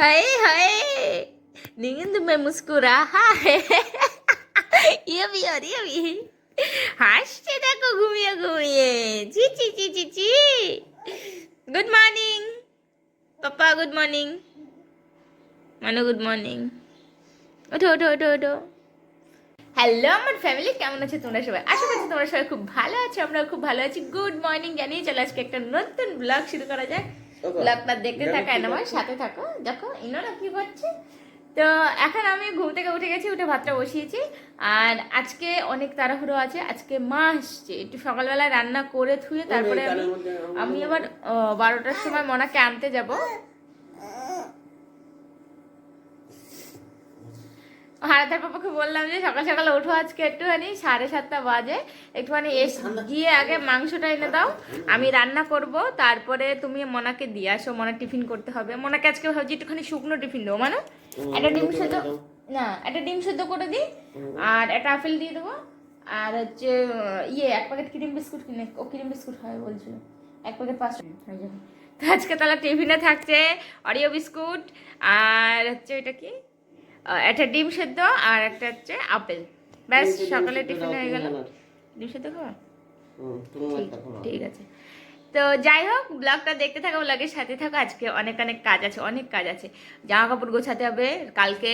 हाय हाय नींद में मुस्कुराहा है ये भी और ये भी হাসছে দেখো ঘুমিয়ে ঘুমিয়ে চি চি চি চি চি good morning papa good morning Manu good morning ওঠো ওঠো ওঠো ওঠো হ্যালো আমার ফ্যামিলি কেমন আছে তোমরা সবাই? আশা করছি তোমরা সবাই খুব ভালো আছো আমরা খুব ভালো আছি। গুড মর্নিং জানিয়ে চলে আজকে একটা নতুন ব্লগ শুরু করা যাক। ব্লগটা দেখতে থাকা আমার সাথে থাকো। দেখো ইনোরা কি করছে? তো এখন আমি ঘুম থেকে উঠে গেছি উঠে ভাতটা বসিয়েছি। আর আজকে অনেক তাড়াহুড়ো আছে আজকে মা আসছে। একটু সকালবেলা রান্না করে থুয়ে তারপরে আমি আমি আবার বারোটার সময় মনাকে আনতে যাব। হারাধার পাপাকে বললাম যে সকাল সকাল ওঠো আজকে একটুখানি সাড়ে সাতটা বাজে। একটুখানি এস গিয়ে আগে মাংসটা এনে দাও। আমি রান্না করব তারপরে তুমি মনাকে দিয়ে আসো মনা টিফিন করতে হবে। মনাকে আজকে ভাবছি একটুখানি শুকনো টিফিন দেবো। মানে একটা ডিম সেদ্ধ না একটা ডিম সেদ্ধ করে দিই আর একটা আপেল দিয়ে দেবো। আর হচ্ছে ইয়ে এক প্যাকেট ক্রিম বিস্কুট কিনে ও ক্রিম বিস্কুট হয় বলছিল। এক প্যাকেট পাঁচশো। হয়ে যাবে। তো আজকে তাহলে টিফিনে থাকছে অরিও বিস্কুট আর হচ্ছে এটা কি? একটা ডিম সেদ্ধ আর একটা হচ্ছে আপেল। ব্যাস সকালে টিফিন হয়ে গেল। ডিম সেদ্ধ খাওয়া? ঠিক ঠিক আছে। তো যাই হোক ব্লগটা দেখতে থাকো ব্লগের সাথে থাকো। আজকে অনেক অনেক কাজ আছে অনেক কাজ আছে। জামা কাপড় গোছাতে হবে। কালকে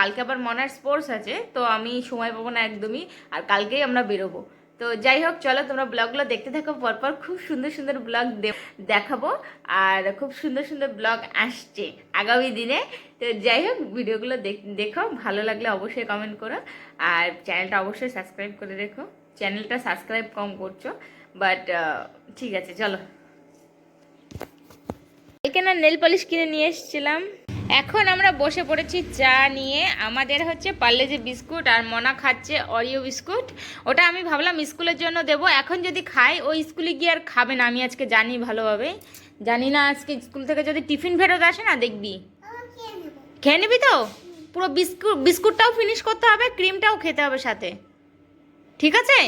কালকে আবার মনার স্পোর্টস আছে তো আমি সময় পাবো না একদমই। আর কালকেই আমরা বেরোবো। তো যাই হোক, চলো তোমরা ব্লগগুলো দেখতে থাকো, পরপর খুব সুন্দর সুন্দর ব্লগ দেখাবো। আর খুব সুন্দর সুন্দর ব্লগ আসছে আগামী দিনে। তো যাই হোক, ভিডিওগুলো দেখ- ভালো লাগলে অবশ্যই কমেন্ট করো। আর চ্যানেলটা অবশ্যই সাবস্ক্রাইব করে রেখো। চ্যানেলটা সাবস্ক্রাইব কম করছ বাট ঠিক আছে, চলো। এখানে নেল পলিশ কিনে নিয়ে এসেছিলাম। এখন আমরা বসে পড়েছি চা নিয়ে। আমাদের হচ্ছে পার্লেজি বিস্কুট আর মনা খাচ্ছে অরিও বিস্কুট ওটা আমি ভাবলাম স্কুলের জন্য দেবো। এখন যদি খাই ওই স্কুলে গিয়ে আর খাবে না। আমি আজকে জানি ভালোভাবে। জানি না আজকে স্কুল থেকে যদি টিফিন ফেরত আসে না দেখবি। খেয়ে নিবি তো? পুরো বিস্কুট বিস্কুটটাও ফিনিশ করতে হবে ক্রিমটাও খেতে হবে সাথে। ঠিক আছে।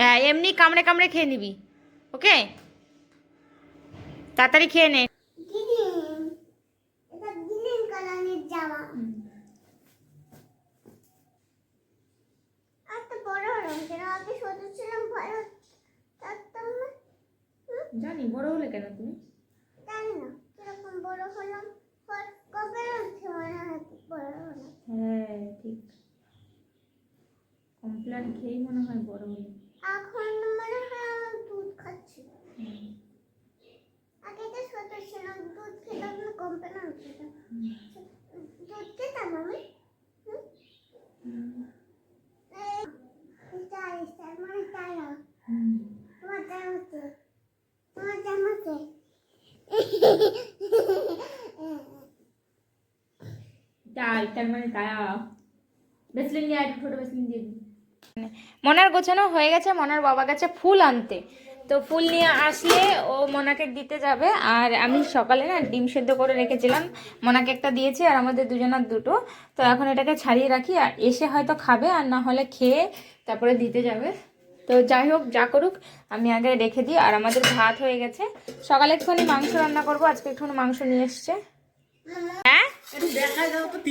হ্যাঁ, এমনি কামড়ে কামড়ে খেয়ে নিবি। ওকে তাড়াতাড়ি খেয়ে নে। জানি বড় হলে কেন তুমি? জানি না কীরকম বড় হলাম কবে হচ্ছে মনে হয় বড় হলাম হ্যাঁ ঠিক। কমপ্লেন খেয়েই মনে হয় বড় হলে এখন মনে হয় আমি দুধ খাচ্ছি আগে তো ছোট ছিলাম দুধ খেতাম না কমপ্লেন খেতাম দুধ খেতাম আমি হুম? এই, স্টার স্টার মানে তারা তোমার জামাতে তোমার জামাতে তাই তার মানে তারা বেসলিন দিয়ে আর ছোট বেসলিন দিয়ে দিই মনার গোছানো হয়ে গেছে মনার বাবা গেছে ফুল আনতে। তো ফুল নিয়ে আসলে ও মোনাকে দিতে যাবে। আর আমি সকালে না ডিম সেদ্ধ করে রেখেছিলাম। মোনাকে একটা দিয়েছি আর আমাদের দুজনের দুটো। তো এখন এটাকে ছাড়িয়ে রাখি আর এসে হয়তো খাবে আর না হলে খেয়ে তারপরে দিতে যাবে। তো যাই হোক যা করুক আমি আগে রেখে দিই। আর আমাদের ভাত হয়ে গেছে। সকালে একটুখানি মাংস রান্না করব। আজকে একটুখানি মাংস নিয়ে এসছে। হ্যাঁ?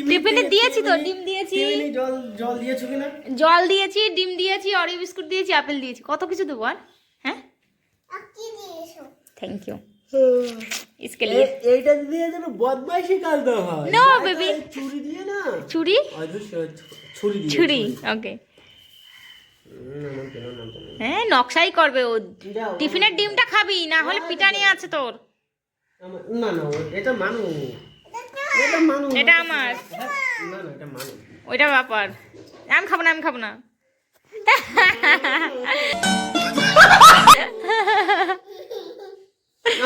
টিফিনে দিয়েছি তো ডিম দিয়েছি। জল দিয়েছ ডিম দিয়েছি অরিও বিস্কুট দিয়েছি আপেল দিয়েছি। কত কিছু দেবো আর? থ্যাংক ইউ इसके लिए এ- এইটা দিয়ে যেন বদমাইশি কাজ না হয় No, যাই baby. তাই ছুরি দিয়ে না ছুরি অবশ্য ছুরি দিয়ে ছুরি ওকে হুম, আমার কেন নামটা নেই। হ্যাঁ নকশাই করবে ও যাও, টিফিনের ডিমটা খাবি না হলে পিঠা নিয়ে আছে তোর আমার- না না ও- এটা মানু এটা মানু এটা আমার না না এটা মানু ওইটা ব্যাপার আমি খাবো না আমি খাবো না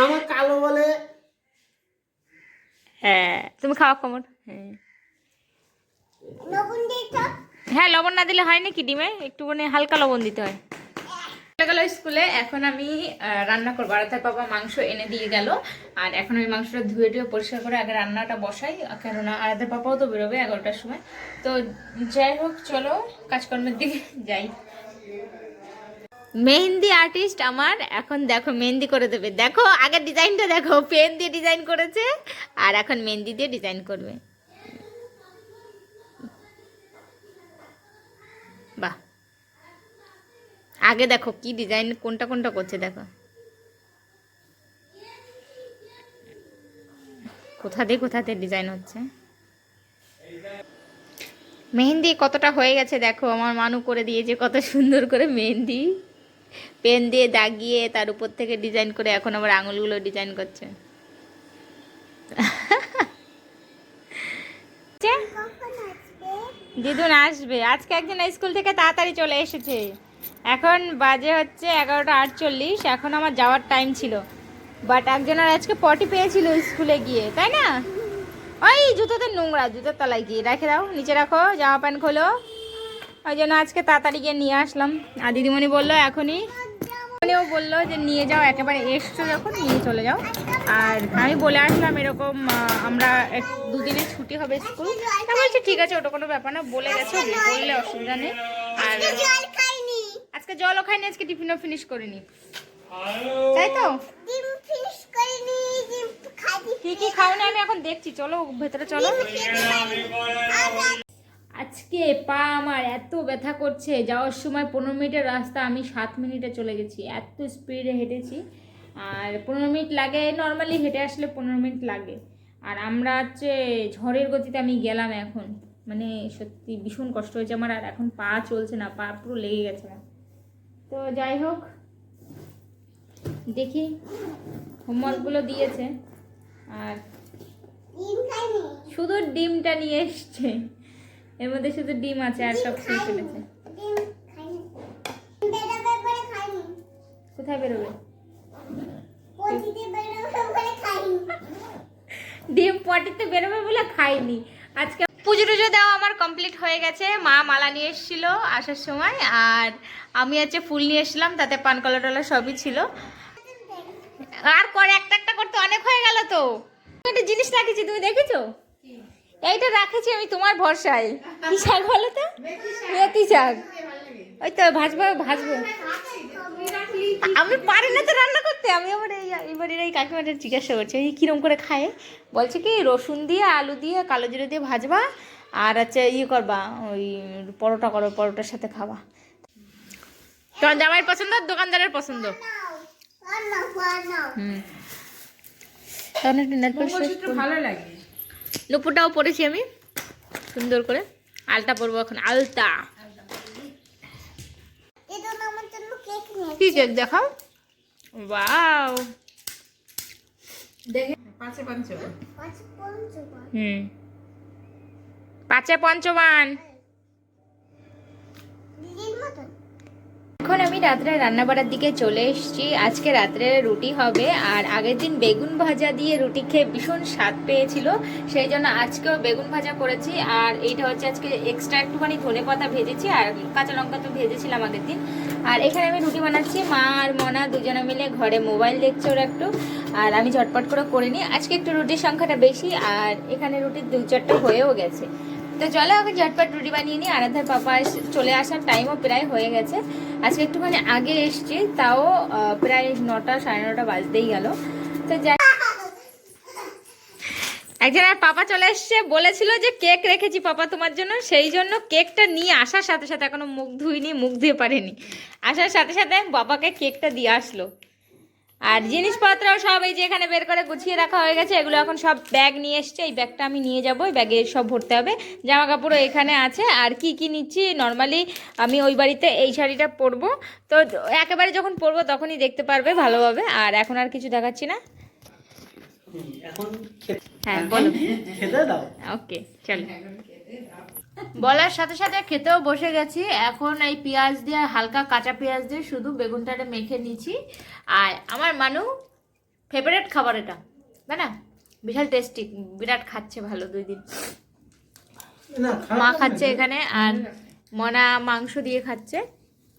আমার কালো বলে। হ্যাঁ তুমি খাওয়া কমর হ্যাঁ। লবণ হ্যাঁ লবণ না দিলে হয় নাকি ডিমে? একটুখানি হালকা লবণ দিতে হয়। গেল স্কুলে এখন আমি রান্না করব। আর তার বাবা মাংস এনে দিয়ে গেল। আর এখন আমি মাংসটা ধুয়ে টুয়ে পরিষ্কার করে আগে রান্নাটা বসাই। কেননা আরাদের পাপাও তো বেরোবে এগারোটার সময়। তো যাই হোক চলো কাজকর্মের দিকে যাই। মেহেন্দি আর্টিস্ট আমার। এখন দেখো, মেহেন্দি করে দেবে। দেখো, আগে ডিজাইনটা দেখো। পেন দিয়ে ডিজাইন করেছে, আর এখন মেহেন্দি দিয়ে ডিজাইন করবে। বাহ। আগে দেখো কি ডিজাইন, কোনটা কোনটা করছে দেখো। কোথা দিয়ে কোথাতে ডিজাইন হচ্ছে? মেহেন্দি কতটা হয়ে গেছে দেখো। আমার মানু করে দিয়েছে কত সুন্দর করে মেহেন্দি। পেন দিয়ে দাগিয়ে তার উপর থেকে ডিজাইন করে এখন আবার আঙুলগুলো ডিজাইন করছে। দিদুন আসবে। আজকে একজন স্কুল থেকে তাড়াতাড়ি চলে এসেছে। এখন বাজে হচ্ছে এগারোটা আটচল্লিশ, এখন আমার যাওয়ার টাইম ছিল। বাট একজনের আজকে পটি পেয়েছিল স্কুলে গিয়ে, তাই না? ওই জুতোতে নোংরা, জুতোর তলায় গিয়ে। রেখে দাও, নিচে রাখো, জামা প্যান্ট খোলো। ওই জন্য আজকে তাড়াতাড়ি গিয়ে নিয়ে আসলাম। আর দিদিমণি বলল এখনই উনিও বলল যে নিয়ে যাও একেবারে এসছো যখন নিয়ে চলে যাও। আর আমি বলে আসলাম এরকম আমরা এক- দুদিনের ছুটি হবে স্কুল। তা বলছি ঠিক আছে ওটা কোনো ব্যাপার না। বলে গেছো বললে অসুবিধা নেই। আর আজকে জলও খাইনি আজকে টিফিনও ফিনিশ করিনি। তাই তো? ডিম ফিনিশ করিনি ডিম খাইনি। কি কি খাও না আমি এখন দেখছি চলো ভেতরে চলো। আজকে পা আমার এত ব্যথা করছে যাওয়ার সময় পনেরো মিনিটের রাস্তা আমি সাত মিনিটে চলে গেছি। এত স্পিডে হেঁটেছি। আর পনেরো মিনিট লাগে নর্মালি হেঁটে আসলে পনেরো মিনিট লাগে। আর আমরা হচ্ছে ঝড়ের গতিতে আমি গেলাম এখন। মানে সত্যি ভীষণ কষ্ট হয়েছে আমার আর এখন পা চলছে না পা পুরো লেগে গেছে আমার। তো যাই হোক দেখি হোমওয়ার্কগুলো দিয়েছে। আর শুধু ডিমটা নিয়ে এসছে। এর মধ্যে শুধু ডিম আছে আর সব খেয়ে ফেলেছে। ডিম খাইনি। বেরোবে বলে খাইনি। কোথায় বেরোবে? পচিতে বেরোবে বলে ডিম পটিতে বেরোবে বলে খাইনি। আজকে পুজো টুজো দেওয়া আমার কমপ্লিট হয়ে গেছে। মা মালা নিয়ে এসেছিল আসার সময় আর আমি হচ্ছে ফুল নিয়ে এসেছিলাম তাতে পান কলা টলা সবই ছিল। আর করে একটা একটা করতে অনেক হয়ে গেল তো। একটা জিনিস রাখেছি তুমি দেখেছ? এইটা রাখেছি আমি তোমার ভরসায়। কি শাক বলো তো? মেথি শাক। ওই তো ভাজবো ভাজবো। আমি পারি না তো রান্না করতে। আমি আবার এই এবারের এই কাকিমাটা জিজ্ঞাসা করছি এই কিরম করে খায়? বলছে কি রসুন দিয়ে আলু দিয়ে কালো জিরে দিয়ে ভাজবা আর হচ্ছে ইয়ে করবা ওই পরোটা করো পরোটার সাথে খাবা। তোমার জামাইয়ের পছন্দ আর দোকানদারের পছন্দ? না না হুম। ভালো লাগে। নুপুরটাও পরেছি আমি। সুন্দর করে। আলতা পরবো এখন আলতা। কি কেক দেখাও? পাঁচ হুম। পাঁচে মতন। এখন আমি রাত্রে রান্না বাড়ার দিকে চলে এসেছি। আজকে রাত্রে রুটি হবে আর আগের দিন বেগুন ভাজা দিয়ে রুটি খেয়ে ভীষণ স্বাদ পেয়েছিল। সেই জন্য আজকেও বেগুন ভাজা করেছি আর এইটা হচ্ছে আজকে এক্সট্রা একটুখানি ধনে পাতা ভেজেছি আর কাঁচা লঙ্কা তো ভেজেছিলাম আগের দিন। আর এখানে আমি রুটি বানাচ্ছি। মা আর মনা দুজনে মিলে ঘরে মোবাইল দেখছে ওরা একটু। আর আমি ঝটপট করে করে নিই। আজকে একটু রুটির সংখ্যাটা বেশি আর এখানে রুটির দু চারটা হয়েও গেছে। তো চলো এখন ঝটপট রুটি বানিয়ে নিই। আরাধার পাপা চলে আসার টাইমও প্রায় হয়ে গেছে। আজকে একটুখানি আগে এসছি, তাও প্রায় নটা, সাড়ে নটা বাজতেই গেল। তো যাই একজন আর পাপা চলে এসছে, বলেছিল যে কেক রেখেছি পাপা তোমার জন্য, সেই জন্য কেকটা নিয়ে আসার সাথে সাথে এখনও মুখ ধুইনি, মুখ ধুয়ে পারেনি। আসার সাথে সাথে বাবাকে কেকটা দিয়ে আসলো। আর জিনিসপত্র সব এই যে এখানে বের করে গুছিয়ে রাখা হয়ে গেছে এগুলো এখন সব ব্যাগ নিয়ে এসছে এই ব্যাগটা আমি নিয়ে যাব এই ব্যাগে সব ভরতে হবে। জামা কাপড়ও এখানে আছে আর কি কি নিচ্ছি নর্মালি আমি ওই বাড়িতে এই শাড়িটা পরবো। তো একেবারে যখন পরবো তখনই দেখতে পারবে ভালোভাবে আর এখন আর কিছু দেখাচ্ছি না। হ্যাঁ বলো। ওকে চলো। বলার সাথে সাথে খেতেও বসে গেছি। এখন এই পেঁয়াজ দিয়ে হালকা কাঁচা পেঁয়াজ দিয়ে শুধু বেগুনটাটা মেখে নিচ্ছি। আর আমার মানু ফেভারিট খাবার এটা তাই না? বিশাল টেস্টি বিরাট খাচ্ছে ভালো দুই দিন। মা খাচ্ছে এখানে আর মনা মাংস দিয়ে খাচ্ছে।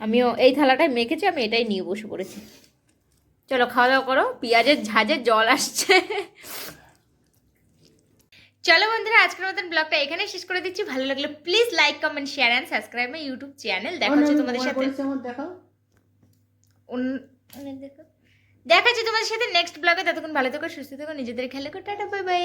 আমিও এই থালাটায় মেখেছি আমি এটাই নিয়ে বসে পড়েছি। চলো খাওয়া দাওয়া করো পেঁয়াজের ঝাঁজে জল আসছে। চলো বন্ধুরা আজকের মতন ব্লগটা এখানে শেষ করে দিচ্ছি। ভালো লাগলে please like comment share and subscribe my YouTube channel দেখা হচ্ছে তোমাদের সাথে। দেখাও দেখো। হচ্ছে তোমাদের সাথে নেক্সট ব্লগে। ততক্ষণ ভালো থেকো সুস্থ থেকো নিজেদের খেলে টাটা বাই বাই